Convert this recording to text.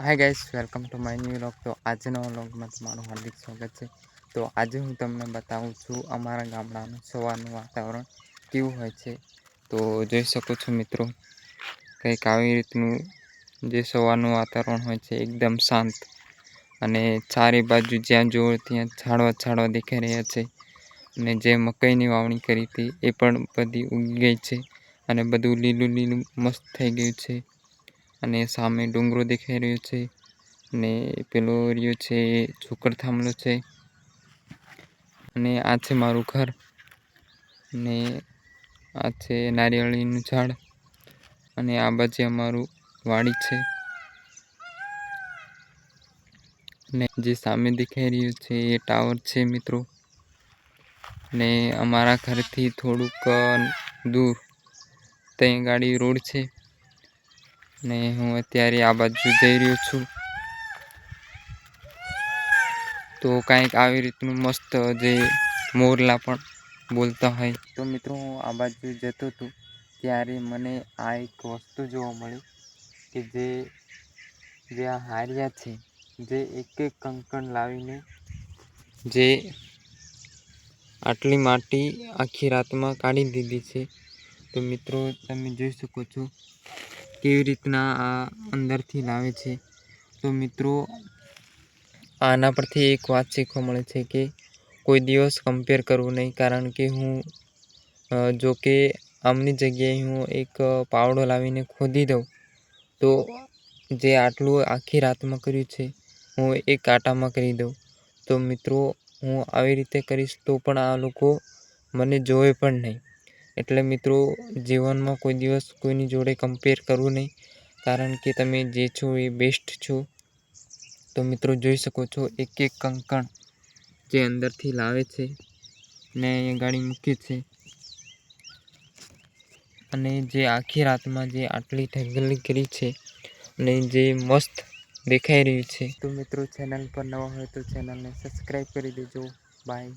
Hi guys welcome to my new vlog તો આજનો વ્લોગમાં તમારું હાર્દિક સ્વાગત છે. તો આજે હું તમને બતાવું છું અમારા ગામડાનું સવારનું વાતાવરણ કેવું હોય છે. તો જોઈ શકો છો મિત્રો, કંઈક આવી રીતનું જે સવારનું વાતાવરણ હોય છે, એકદમ શાંત અને ચારે બાજુ જ્યાં જુઓ ત્યાં ઝાડવા ઝાડવા દેખાઈ રહ્યા છે. અને જે મકાઈની વાવણી કરી હતી એ પણ બધી ઉગી ગઈ છે અને બધું લીલું લીલું મસ્ત થઈ ગયું છે. અને સામે ડુંગરો દેખાઈ રહ્યો છે અને પેલો રહ્યો છે છોકર થાંભલો છે. અને આ છે મારું ઘર. અને આ છે નારિયેળીનું ઝાડ. અને આ બાજુ અમારું વાડી છે. ને જે સામે દેખાઈ રહ્યું છે એ ટાવર છે મિત્રો. ને અમારા ઘરથી થોડુંક દૂર. ત્યાં ગાડી રોડ છે. ને હું અત્યારે આ બાજુ જઈ રહ્યો છું. તો કાંઈક આવી રીતનું મસ્ત જે મોરલા પણ બોલતા હોય. તો મિત્રો, હું આ બાજુ જતો હતો, ત્યારે મને આ એક વસ્તુ જોવા મળી કે જે જે આ હારિયા છે, જે એક એક કંકણ લાવીને જે આટલી માટી આખી રાતમાં કાઢી દીધી છે. તો મિત્રો, તમે જોઈ શકો છો કેવી રીતના આ અંદરથી લાવે છે. તો મિત્રો, આના પરથી એક વાત શીખવા મળે છે કે કોઈ દિવસ કમ્પેર કરવું નહીં, કારણ કે હું જો કે આમની જગ્યાએ હું એક પાવડો લાવીને ખોદી દઉં, તો જે આટલું આખી રાતમાં કર્યું છે, હું એક આટામાં કરી દઉં. તો મિત્રો, હું આવી રીતે કરીશ તો પણ આ લોકો મને જોવે પણ નહીં. એટલે મિત્રો, જીવનમાં કોઈ દિવસ કોઈની જોડે કમ્પેર કરવું નહીં. કારણ કે તમે જે છો એ બેસ્ટ છો. તો મિત્રો, જોઈ શકો છો એક એક કંકણ જે અંદરથી લાવે છે ને અહીંયા ગાડી મૂકી છે. અને જે આખી રાતમાં જે આટલી ઢગલી કરી છે અને જે મસ્ત દેખાઈ રહ્યું છે. તો મિત્રો ચેનલ પર નવા હોય તો ચેનલને સબસ્ક્રાઈબ કરી દેજો. બાય